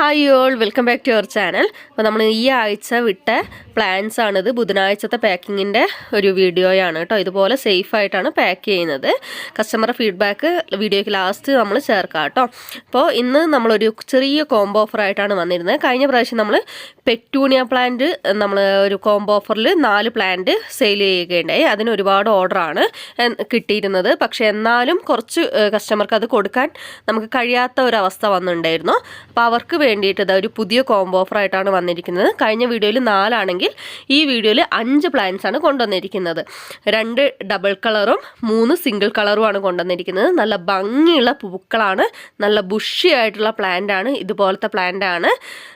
Hi all welcome back to your channel അപ്പോൾ നമ്മൾ ഈ ആഴ്ച വിട്ട പ്ലാൻസ് ആണിത്. ബുധനാഴ്ചത്തെ പാക്കിങ്ങിന്റെ ഒരു വീഡിയോയാണ് കേട്ടോ. ഇതുപോലെ സേഫ് ആയിട്ടാണ് പാക്ക് ചെയ്യുന്നത്. കസ്റ്റമർ ഫീഡ്ബാക്ക് വീഡിയോയ്ക്ക് ലാസ്റ്റ് നമ്മൾ ചേർക്കാം കേട്ടോ. അപ്പോൾ ഇന്ന് നമ്മളൊരു ചെറിയ കോംബോ ഓഫർ ആയിട്ടാണ് വന്നിരുന്നത്. കഴിഞ്ഞ പ്രാവശ്യം നമ്മൾ പെറ്റൂണിയ പ്ലാന്റ് നമ്മൾ ഒരു കോംബോ ഓഫറിൽ നാല് പ്ലാന്റ് സെയിൽ ചെയ്യുകയുണ്ടായി. അതിന് ഒരുപാട് ഓർഡറാണ് കിട്ടിയിരുന്നത്. പക്ഷേ എന്നാലും കുറച്ച് കസ്റ്റമർക്ക് അത് കൊടുക്കാൻ നമുക്ക് കഴിയാത്ത ഒരവസ്ഥ വന്നിട്ടുണ്ടായിരുന്നു. അപ്പോൾ അവർക്ക് വേണ്ടിയിട്ട് ഇത് ഒരു പുതിയ കോംബോ ഓഫർ ആയിട്ടാണ് വന്നിരിക്കുന്നത്. കഴിഞ്ഞ വീഡിയോയിൽ നാലാണെങ്കിൽ ഈ വീഡിയോയിൽ അഞ്ച് പ്ലാന്റ്സ് ആണ് കൊണ്ടുവന്നിരിക്കുന്നത്. രണ്ട് ഡബിൾ കളറും മൂന്ന് സിംഗിൾ കളറുമാണ് കൊണ്ടുവന്നിരിക്കുന്നത്. നല്ല ഭംഗിയുള്ള പൂക്കളാണ്. നല്ല ബുഷി ആയിട്ടുള്ള പ്ലാന്റ് ആണ്. ഇതുപോലത്തെ പ്ലാന്റ് ആണ്.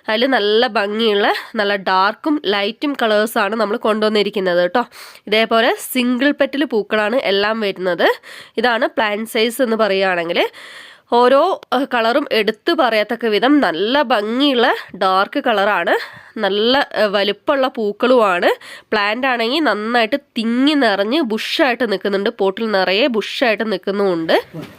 അതിൽ നല്ല ഭംഗിയുള്ള നല്ല ഡാർക്കും ലൈറ്റും കളേഴ്സാണ് നമ്മൾ കൊണ്ടുവന്നിരിക്കുന്നത് കേട്ടോ. ഇതേപോലെ സിംഗിൾ പെറ്റിൽ പൂക്കളാണ് എല്ലാം വരുന്നത്. ഇതാണ് പ്ലാന്റ് സൈസ് എന്ന് പറയുകയാണെങ്കിൽ ഓരോ കളറും എടുത്തു പറയത്തക്ക വിധം നല്ല ഭംഗിയുള്ള ഡാർക്ക് കളറാണ്. നല്ല വലുപ്പമുള്ള പൂക്കളുമാണ്. പ്ലാന്റ് ആണെങ്കിൽ നന്നായിട്ട് തിങ്ങി നിറഞ്ഞ് ബുഷായിട്ട് നിൽക്കുന്നുണ്ട്. പോട്ടിൽ നിറയെ ബുഷായിട്ട് നിൽക്കുന്നുമുണ്ട്.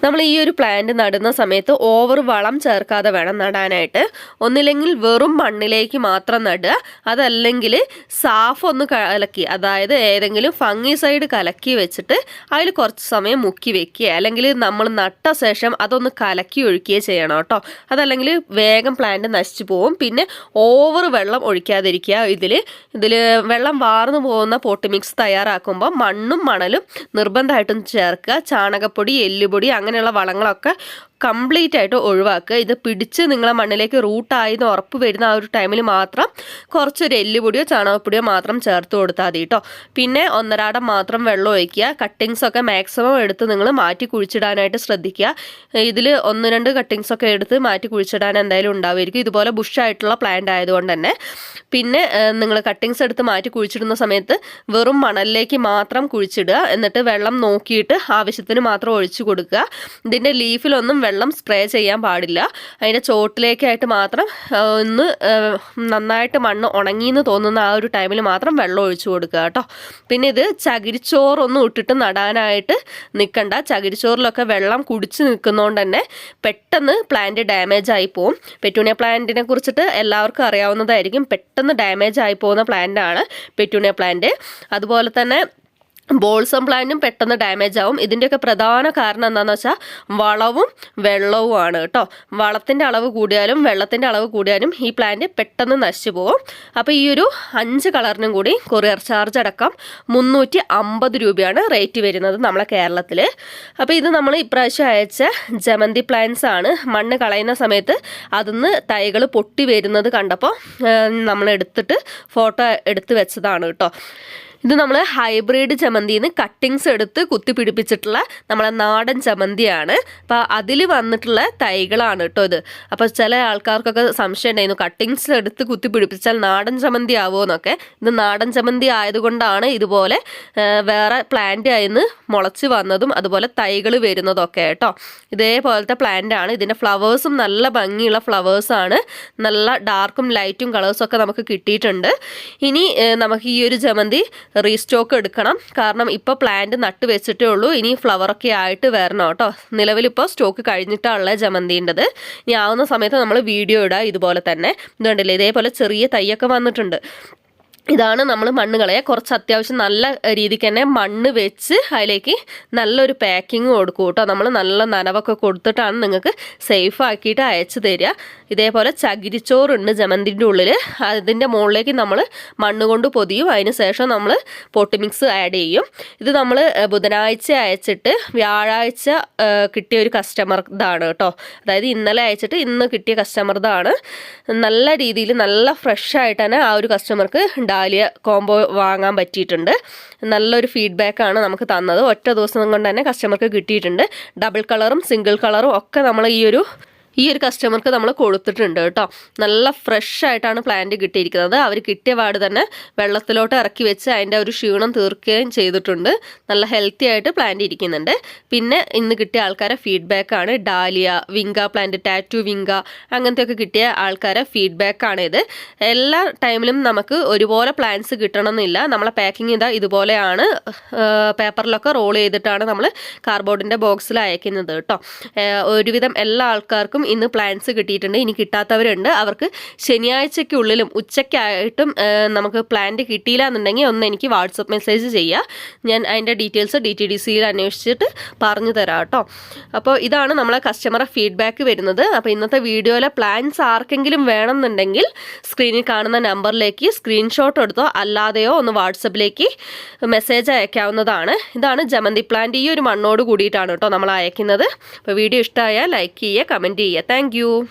നമ്മൾ ഈ ഒരു പ്ലാന്റ് നടുന്ന സമയത്ത് ഓവർ വളം ചേർക്കാതെ വേണം നടാനായിട്ട്. ഒന്നില്ലെങ്കിൽ വെറും മണ്ണിലേക്ക് മാത്രം നടുക. അതല്ലെങ്കിൽ സാഫ് ഒന്ന് കലക്കി അതായത് ഏതെങ്കിലും ഫംഗിസൈഡ് കലക്കി വെച്ചിട്ട് അതിൽ കുറച്ച് സമയം മുക്കി വെക്കുക. അല്ലെങ്കിൽ നമ്മൾ നട്ട ശേഷം അതൊന്ന് കലക്കി ഒഴിക്കുകയേ ചെയ്യണം കേട്ടോ. അതല്ലെങ്കിൽ വേഗം പ്ലാന്റ് നശിച്ചു പോകും പിന്നെ ഓവർ വെള്ളം ഒഴിക്കാതിരിക്കുക. ഇതിൽ ഇതിൽ വെള്ളം വാർന്നു പോകുന്ന പോട്ട് മിക്സ് തയ്യാറാക്കുമ്പോൾ മണ്ണും മണലും നിർബന്ധമായിട്ടും ചേർക്കുക. ചാണകപ്പൊടി എല്ലുപൊടി അങ്ങനെയുള്ള വളങ്ങളൊക്കെ കംപ്ലീറ്റ് ആയിട്ട് ഒഴിവാക്കുക. ഇത് പിടിച്ച് നിങ്ങളെ മണ്ണിലേക്ക് റൂട്ടായി എന്ന് ഉറപ്പ് വരുന്ന ആ ഒരു ടൈമിൽ മാത്രം കുറച്ചൊരു എല്ലുപൊടിയോ ചാണകപ്പൊടിയോ മാത്രം ചേർത്ത് കൊടുത്താൽ മതി കേട്ടോ പിന്നെ ഒന്നരാടം മാത്രം വെള്ളം ഒഴിക്കുക. കട്ടിങ്സ് ഒക്കെ മാക്സിമം എടുത്ത് നിങ്ങൾ മാറ്റി കുഴിച്ചിടാനായിട്ട് ശ്രദ്ധിക്കുക. ഇതിൽ ഒന്ന് രണ്ട് കട്ടിങ്സ് ഒക്കെ എടുത്ത് മാറ്റി കുഴിച്ചിടാൻ എന്തായാലും ഉണ്ടാവുമായിരിക്കും. ഇതുപോലെ ബുഷായിട്ടുള്ള പ്ലാന്റ് ആയതുകൊണ്ട് തന്നെ. പിന്നെ നിങ്ങൾ കട്ടിങ്സ് എടുത്ത് മാറ്റി കുഴിച്ചിടുന്ന സമയത്ത് വെറും മണലിലേക്ക് മാത്രം കുഴിച്ചിടുക. എന്നിട്ട് വെള്ളം നോക്കിയിട്ട് ആവശ്യത്തിന് മാത്രം ഒഴിച്ചു കൊടുക്കുക. ഇതിന്റെ ലീഫിലൊന്നും വെള്ളം സ്പ്രേ ചെയ്യാൻ പാടില്ല. അതിന്റെ ചോട്ടിലേക്കായിട്ട് മാത്രം ഒന്ന് നന്നായിട്ട് മണ്ണ് ഉണങ്ങിയെന്ന് തോന്നുന്ന ആ ഒരു ടൈമിൽ മാത്രം വെള്ളം ഒഴിച്ചു കൊടുക്കുക കേട്ടോ. പിന്നെ ഇത് ചകിരിച്ചോറൊന്നും ഇട്ടിട്ട് നടാനായിട്ട് നിൽക്കണ്ട ചകിരിച്ചോറിലൊക്കെ വെള്ളം കുടിച്ച് നിൽക്കുന്നതുകൊണ്ട് തന്നെ പെട്ടെന്ന് പ്ലാന്റ് ഡാമേജ് ആയി പോകും പെറ്റൂണിയ പ്ലാന്റിനെ കുറിച്ചിട്ട് എല്ലാവർക്കും അറിയാവുന്നതായിരിക്കും. പെട്ടെന്ന് ഡാമേജ് ആയി പോകുന്ന പ്ലാന്റ് ആണ് പെറ്റൂണിയ പ്ലാന്റ്. അതുപോലെ തന്നെ ബോൾസം പ്ലാന്റും പെട്ടെന്ന് ഡാമേജ് ആവും. ഇതിന്റെയൊക്കെ പ്രധാന കാരണം എന്താണെന്ന് വെച്ചാൽ വളവും വെള്ളവുമാണ് കേട്ടോ. വളത്തിന്റെ അളവ് കൂടിയാലും വെള്ളത്തിന്റെ അളവ് കൂടിയാലും ഈ പ്ലാന്റ് പെട്ടെന്ന് നശിച്ചു പോകും. അപ്പോൾ ഈ ഒരു അഞ്ച് കളറിനും കൂടി കൊറിയർ ചാർജ് അടക്കം മുന്നൂറ്റി അമ്പത് രൂപയാണ് റേറ്റ് വരുന്നത് നമ്മളെ കേരളത്തിൽ അപ്പോൾ ഇത് നമ്മൾ ഇപ്രാവശ്യം അയച്ച ജമന്തി പ്ലാന്റ്സ് ആണ്. മണ്ണ് കളയുന്ന സമയത്ത് അതിന്ന് തൈകൾ പൊട്ടി വരുന്നത് കണ്ടപ്പോൾ നമ്മൾ എടുത്തിട്ട് ഫോട്ടോ എടുത്ത് വെച്ചതാണ് കേട്ടോ. ഇത് നമ്മൾ ഹൈബ്രിഡ് ചമന്തിന്ന് കട്ടിങ്സ് എടുത്ത് കുത്തി പിടിപ്പിച്ചിട്ടുള്ള നമ്മളെ നാടൻ ചമന്തിയാണ് അപ്പോൾ അതിൽ വന്നിട്ടുള്ള തൈകളാണ് കേട്ടോ ഇത്. അപ്പോൾ ചില ആൾക്കാർക്കൊക്കെ സംശയം ഉണ്ടായിരുന്നു കട്ടിങ്സ് എടുത്ത് കുത്തി പിടിപ്പിച്ചാൽ നാടൻ ചമന്തി ആവുമോ എന്നൊക്കെ. ഇത് നാടൻ ചമന്തി ആയതുകൊണ്ടാണ് ഇതുപോലെ വേറെ പ്ലാന്റ് ആയിരുന്നു മുളച്ച് വന്നതും അതുപോലെ തൈകൾ വരുന്നതൊക്കെ കേട്ടോ. ഇതേപോലത്തെ പ്ലാന്റ് ആണ്. ഇതിന്റെ ഫ്ലവേഴ്സും നല്ല ഭംഗിയുള്ള ഫ്ലവേഴ്സാണ് നല്ല ഡാർക്കും ലൈറ്റും കളേഴ്സും ഒക്കെ നമുക്ക് കിട്ടിയിട്ടുണ്ട്. ഇനി നമുക്ക് ഈ ഒരു ജമന്തി റീസ്റ്റോക്ക് എടുക്കണം. കാരണം ഇപ്പോൾ പ്ലാന്റ് നട്ട് വെച്ചിട്ടേ ഉള്ളൂ. ഇനി ഫ്ലവർ ഒക്കെ ആയിട്ട് വരണം കേട്ടോ. നിലവിലിപ്പോൾ സ്റ്റോക്ക് കഴിഞ്ഞിട്ടുള്ള ജമന്തിന്റെത്. ഇനി ആവുന്ന സമയത്ത് നമ്മൾ വീഡിയോ ഇടാം ഇതുപോലെ തന്നെ. ഇതുണ്ടല്ലേ ഇതേപോലെ ചെറിയ തൈയൊക്കെ വന്നിട്ടുണ്ട്. ഇതാണ് നമ്മൾ മണ്ണ് കളയുക കുറച്ച് അത്യാവശ്യം നല്ല രീതിക്ക് തന്നെ മണ്ണ് വെച്ച് അതിലേക്ക് നല്ലൊരു പാക്കിങ് കൊടുക്കും കേട്ടോ. നമ്മൾ നല്ല നനവൊക്കെ കൊടുത്തിട്ടാണ് നിങ്ങൾക്ക് സേഫ് ആക്കിയിട്ട് അയച്ചു തരിക. ഇതേപോലെ ചകിരിച്ചോറുണ്ട് ജമന്തിന്റെ ഉള്ളിൽ അതിന്റെ മുകളിലേക്ക് നമ്മൾ മണ്ണ് കൊണ്ട് പൊതിയും. അതിന് ശേഷം നമ്മൾ പൊട്ടി മിക്സ് ആഡ് ചെയ്യും. ഇത് നമ്മൾ ബുധനാഴ്ച അയച്ചിട്ട് വ്യാഴാഴ്ച കിട്ടിയ ഒരു കസ്റ്റമർ ഇതാണ് കേട്ടോ. അതായത് ഇന്നലെ അയച്ചിട്ട് ഇന്ന് കിട്ടിയ കസ്റ്റമർ ഇതാണ്. നല്ല രീതിയിൽ നല്ല ഫ്രഷ് ആയിട്ട് തന്നെ ആ ഒരു കസ്റ്റമർക്ക് ഡാലിയ കോംബോ വാങ്ങാൻ പറ്റിയിട്ടുണ്ട്. നല്ലൊരു ഫീഡ്ബാക്കാണ് നമുക്ക് തന്നത്. ഒറ്റ ദിവസം കൊണ്ട് തന്നെ കസ്റ്റമർക്ക് കിട്ടിയിട്ടുണ്ട്. ഡബിൾ കളറും സിംഗിൾ കളറും ഒക്കെ നമ്മൾ ഈ ഒരു ഈ ഒരു കസ്റ്റമർക്ക് നമ്മൾ കൊടുത്തിട്ടുണ്ട് കേട്ടോ. നല്ല ഫ്രഷ് ആയിട്ടാണ് പ്ലാന്റ് കിട്ടിയിരിക്കുന്നത്. അവർ കിട്ടിയ പാട് തന്നെ വെള്ളത്തിലോട്ട് ഇറക്കി വെച്ച് അതിന്റെ ഒരു ക്ഷീണം തീർക്കുകയും ചെയ്തിട്ടുണ്ട്. നല്ല ഹെൽത്തി ആയിട്ട് പ്ലാന്റ് ഇരിക്കുന്നുണ്ട്. പിന്നെ ഇന്ന് കിട്ടിയ ആൾക്കാരെ ആണ്. ഡാലിയ വിങ്ക പ്ലാന്റ് ടാറ്റു വിങ്ക അങ്ങനത്തെയൊക്കെ കിട്ടിയ ആൾക്കാരെ ഫീഡ്ബാക്കാണ് ഇത്. എല്ലാ ടൈമിലും നമുക്ക് ഒരുപോലെ പ്ലാന്റ്സ് കിട്ടണമെന്നില്ല. നമ്മളെ പാക്കിംഗ് ഇതാ ഇതുപോലെയാണ്. പേപ്പറിലൊക്കെ റോൾ ചെയ്തിട്ടാണ് നമ്മൾ കാർബോർഡിന്റെ ബോക്സിൽ അയക്കുന്നത് കേട്ടോ. ഒരുവിധം എല്ലാ ആൾക്കാർക്കും ഇന്ന് പ്ലാൻസ് കിട്ടിയിട്ടുണ്ട്. ഇനി കിട്ടാത്തവരുണ്ട്. അവർക്ക് ശനിയാഴ്ചയ്ക്കുള്ളിലും ഉച്ചയ്ക്കായിട്ടും നമുക്ക് പ്ലാന്റ് കിട്ടിയില്ല എന്നുണ്ടെങ്കിൽ ഒന്ന് എനിക്ക് വാട്സപ്പ് മെസ്സേജ് ചെയ്യുക ഞാൻ അതിന്റെ ഡീറ്റെയിൽസ് ഡി ടി ഡി സിയിൽ അന്വേഷിച്ചിട്ട് പറഞ്ഞു തരാം കേട്ടോ. അപ്പോൾ ഇതാണ് നമ്മളെ കസ്റ്റമറെ ഫീഡ്ബാക്ക് വരുന്നത്. അപ്പോൾ ഇന്നത്തെ വീഡിയോയിലെ പ്ലാൻസ് ആർക്കെങ്കിലും വേണമെന്നുണ്ടെങ്കിൽ സ്ക്രീനിൽ കാണുന്ന നമ്പറിലേക്ക് സ്ക്രീൻഷോട്ട് എടുത്തോ അല്ലാതെയോ ഒന്ന് വാട്സപ്പിലേക്ക് മെസ്സേജ് അയക്കാവുന്നതാണ്. ഇതാണ് ജമന്തി പ്ലാന്റ് ഈ ഒരു മണ്ണോട് കൂടിയിട്ടാണ് കേട്ടോ നമ്മൾ അയക്കുന്നത്. അപ്പോൾ വീഡിയോ ഇഷ്ടമായാൽ ലൈക്ക് ചെയ്യുക കമന്റ് ചെയ്യുക. Thank you.